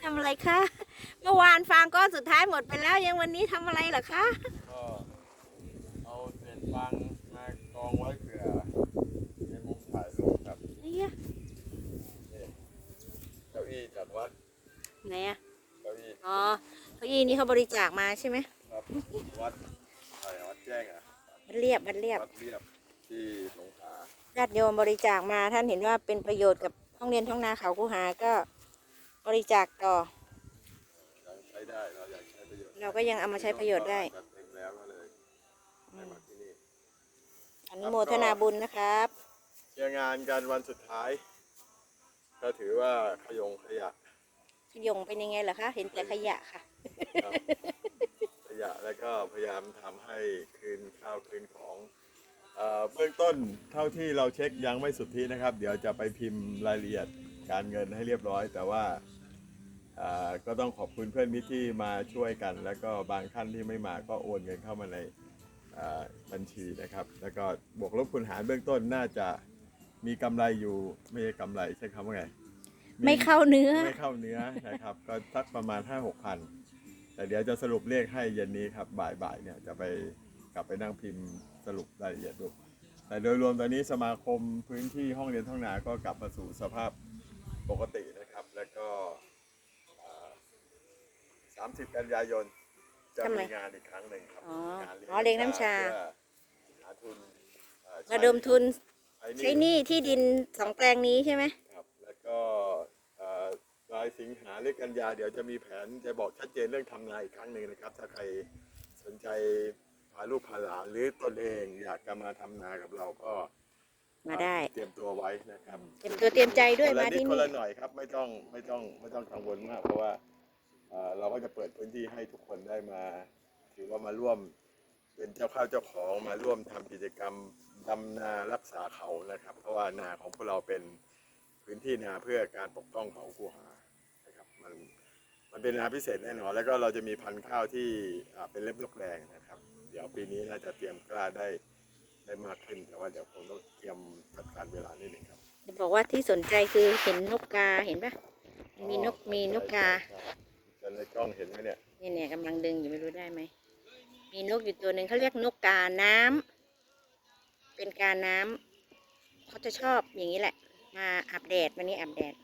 ทำอะไรคะ เมื่อวานฟางก้อนสุดท้ายหมดไปแล้วยังวันนี้ทำอะไรเหรอคะ ก็เอาเศษฟางมากองไว้เผื่อในมุมถ่ายรูปครับเนี่ยนี่เก้าอี้จัดวัดไหนอะเก้าอี้อ๋อเก้าอี้นี้เขาบริจาคมาใช่ไหมครับวัดอะไรวัดแจ้งอะบันเรียบบันเรียบวัดเรียบที่สงขลาญาติโยมบริจาคมาท่านเห็นว่าเป็นประโยชน์กับ ห้องเรียนท้องนาเขาคูหาก็บริจาคต่อยังใช้ได้เราอยากใช้ประโยชน์เราก็ยังเอามาใช้ประโยชน์ได้ จัดเต็มแล้วก็เลยให้มาที่นี่อนุโมทนาบุญนะครับเคลียร์งานกันวันสุดท้าย ก็ถือว่าขยงขยะขยงเป็นยังไงเหรอคะ เห็นแต่ขยะค่ะ ครับ ขยะแล้วก็พยายามทำให้คืนข้าวคืนของ เอ่อเบื้องต้นเท่าที่เราเช็คยังไม่สุทธินะครับ เดี๋ยวจะไปพิมพ์รายละเอียดการเงินให้เรียบร้อย แต่ว่าเอ่อก็ต้องขอบคุณเพื่อนมิตรที่มาช่วยกัน แล้วก็บางท่านที่ไม่มาก็โอนเงินเข้ามาในเอ่อบัญชีนะครับ แล้วก็บวกลบคูณหารเบื้องต้นน่าจะมีกำไรอยู่ไม่ใช่กำไรใช้คำว่าไงไม่เข้าเนื้อไม่เข้าเนื้อนะครับ ก็สักประมาณ5 6พันแต่เดี๋ยวจะสรุปเลขให้เย็นนี้ครับบ่ายๆเนี่ยจะไป กลับไปนั่งพิมพ์สรุปรายละเอียดดูแต่โดยรวมตอนนี้สมาคมพื้นที่ห้องเรียนท่องนาก็กลับมาสู่สภาพปกตินะครับ แล้วก็เอ่อ30กันยายนจะทำไมมีงานอีกครั้งหนึ่งครับอ๋องานอ๋อเลี้ยงน้ำชาเพื่อหาทุนเอ่อระดมทุนใช้ใช้หนี้ที่ดินสองแปลงนี้ใช่ไหมครับ แล้วก็เอ่อปลายสิงหาหรือกันยาเดี๋ยวจะมีแผนจะบอกชัดเจนเรื่องทำนาอีกครั้งหนึ่งนะครับ ถ้าใครสนใจพาลูกพาหลานหรือตนเองอยากจะมาทำนากับเราก็มาได้ เตรียมตัวไว้นะครับเตรียมตัวเตรียมใจด้วยคนละมาที่ดนี่คนละหน่อยครับไม่ต้องไม่ต้องไม่ต้องกังวลมาก เพราะว่าเอ่อเราก็จะเปิดพื้นที่ให้ทุกคนได้มา ถือว่ามาร่วมเป็นเจ้าข้าวเจ้าของมาร่วมทำกิจกรรมดำนารักษาเขานะครับ เพราะว่านาของพวกเราเป็นพื้นที่นาเพื่อการปกป้องเขาคูหานะครับมันมันเป็นนาพิเศษแน่นอนแล้วก็เราจะมีพันธุ์ข้าวที่อ่าเป็นเล็บนกแดงนะครับ เดี๋ยวปีนี้น่าจะเตรียมกล้าได้ได้มากขึ้น แต่ว่าเดี๋ยวคงต้องเตรียมจัดการเวลานิดหนึ่งครับจะบอกว่าที่สนใจคือเห็นนกกาเห็นปะมีนกมีนกกาจะในกล้องเห็นไหมเนี่ยเนี่ยเนี่ยกำลังดึงอยู่ไม่รู้ได้ไหมมีนกอยู่ตัวหนึ่งเขาเรียกนกกาน้ำเป็นกาน้ำเขาจะชอบอย่างนี้แหละ มาอาบแดดวันนี้อาบแดด